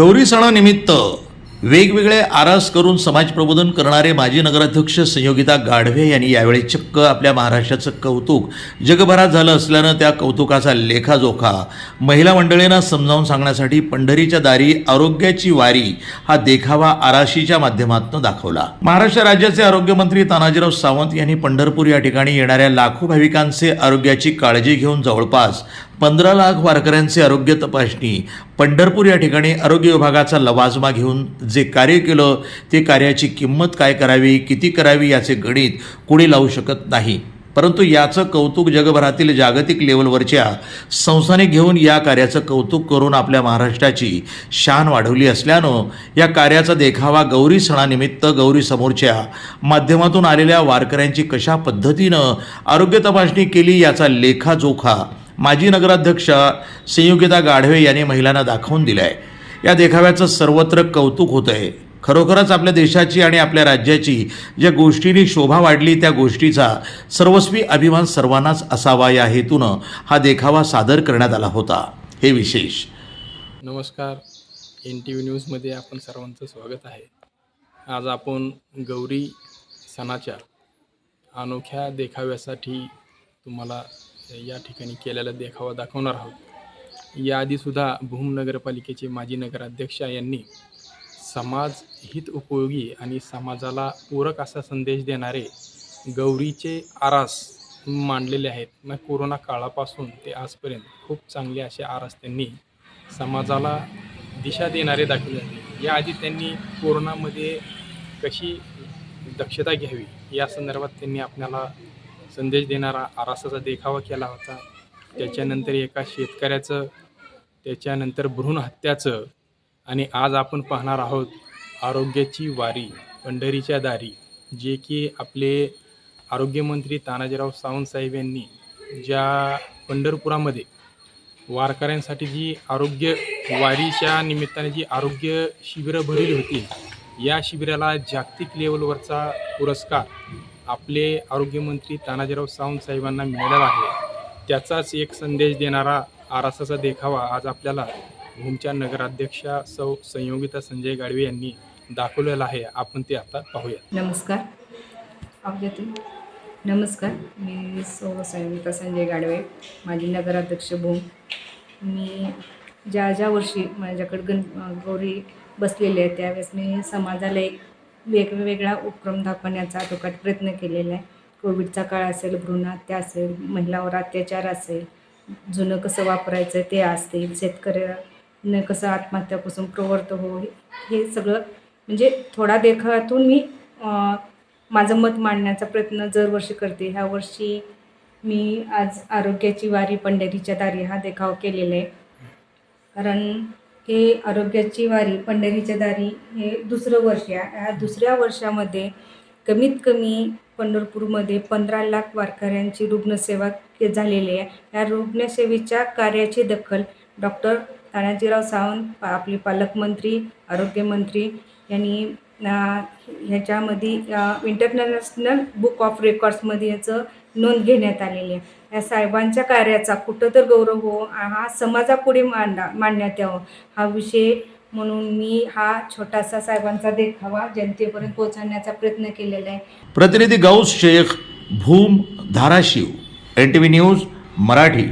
गौरी सणानिमित्त वेगवेगळे आरास करून समाज प्रबोधन करणारे माजी नगराध्यक्ष संयोगिता गाढवे यांनी यावेळी चक्क आपल्या महाराष्ट्राचं कौतुक जगभरात झालं असल्यानं त्या कौतुकाचा लेखाजोखा महिला मंडळींना समजावून सांगण्यासाठी पंढरीच्या दारी आरोग्याची वारी हा देखावा आराशीच्या माध्यमातून दाखवला. महाराष्ट्र राज्याचे आरोग्यमंत्री तानाजीराव सावंत यांनी पंढरपूर या ठिकाणी येणाऱ्या लाखो भाविकांचे आरोग्याची काळजी घेऊन जवळपास पंधरा लाख वारकऱ्यांचे आरोग्य तपासणी. पंढरपूर या ठिकाणी आरोग्य विभागाचा लवाजमा घेऊन जे कार्य केलं ते कार्याची किंमत काय करावी किती करावी याचे गणित कुणी लावू शकत नाही. परंतु याचं कौतुक जगभरातील जागतिक लेवलवरच्या संस्थाने घेऊन या कार्याचं कौतुक करून आपल्या महाराष्ट्राची शान वाढवली असल्यानं या कार्याचा देखावा गौरी सणानिमित्त गौरी समोरच्या माध्यमातून आलेल्या वारकऱ्यांची कशा पद्धतीनं आरोग्य तपासणी केली याचा लेखाजोखा माजी नगराध्यक्षा संयुगिता गाढवे यांनी महिलांना दाखवून दिलं आहे या देखाव्याचं सर्वत्र कौतुक होतं आहे. खरोखरच आपल्या देशाची आणि आपल्या राज्याची ज्या गोष्टींनी शोभा वाढली त्या गोष्टीचा सर्वस्वी अभिमान सर्वांनाच असावा या हेतूनं हा देखावा सादर करण्यात आला होता. हे विशेष. नमस्कार. एन टी व्ही न्यूजमध्ये आपण सर्वांचं स्वागत आहे. आज आपण गौरी सणाच्या अनोख्या देखाव्यासाठी तुम्हाला या ठिकाणी केलेला देखावा दाखवणार आहोत. याआधीसुद्धा भूम नगरपालिकेचे माजी नगराध्यक्ष यांनी समाज हित उपयोगी आणि समाजाला पूरक असा संदेश देणारे गौरीचे आरास मांडलेले आहेत. मग कोरोना काळापासून ते आजपर्यंत खूप चांगले असे आरास त्यांनी समाजाला दिशा देणारे दाखवले आहेत. याआधी त्यांनी कोरोनामध्ये कशी दक्षता घ्यावी या संदर्भात त्यांनी आपल्याला संदेश देणारा आरासाचा देखावा केला होता. त्याच्यानंतर एका शेतकऱ्याचं त्याच्यानंतर भ्रूण हत्याचं आणि आज आपण पाहणार आहोत आरोग्याची वारी पंढरीच्या दारी जे की आपले आरोग्यमंत्री तानाजीराव सावंतसाहेब यांनी ज्या पंढरपुरामध्ये वारकऱ्यांसाठी जी आरोग्य वारीच्या निमित्ताने जी आरोग्य शिबिरं भरली होती या शिबिराला जागतिक लेवलवरचा पुरस्कार आपले आरोग्यमंत्री तानाजीराव सावंत साहेबांना मिळालेला आहे. त्याचाच एक संदेश देणारा आरासाचा देखावा आज आपल्याला भूमच्या नगराध्यक्षा सौ संयोगिता संजय गाडवे यांनी दाखवलेला आहे. आपण ते आता पाहूया नमस्कार. नमस्कार. मी सौ संयोगिता संजय गाडवे माझी नगराध्यक्ष भूम. मी ज्या ज्या वर्षी माझ्याकडे गण गौरी बसलेले आहे त्यावेळेस मी समाजाला एक वेगवेगळा उपक्रम दाखवण्याचा अतोकाट प्रयत्न केलेला आहे. कोविडचा काळ असेल भ्रूणहत्या असेल महिलावर अत्याचार असेल जुनं कसं वापरायचं ते असतील शेतकऱ्यानं कसं आत्महत्यापासून प्रवर्त हो हे सगळं म्हणजे थोडा देखातून मी माझं मत मांडण्याचा प्रयत्न दरवर्षी करते. ह्या वर्षी मी आज आरोग्याची वारी पंढरीच्या दारी हा देखाव केलेला आहे. कारण हे आरोग्याची वारी पंढरीच्या दारी हे दुसरं वर्ष आहे या दुसऱ्या वर्षामध्ये कमीत कमी पंढरपूरमध्ये पंधरा लाख वारकऱ्यांची रुग्णसेवा के झालेली आहे. या रुग्णसेवेच्या कार्याची दखल डॉक्टर तानाजीराव सावंत आपले पालकमंत्री आरोग्यमंत्री यांनी ह्याच्यामध्ये इंटरनॅशनल बुक ऑफ रेकॉर्ड्समध्ये याचं नोंद घेण्यात आलेली आहे. या साहेबांच्या कार्याचा कुठं तर गौरव हो हा समाजापुढे मांडा मांडण्यात यावं. हा विषय म्हणून मी हा छोटासा साहेबांचा देखावा जनतेपर्यंत पोहोचवण्याचा प्रयत्न केलेला आहे. प्रतिनिधी Gaus Shaikh Bhoom Dharashiv N T V news Marathi.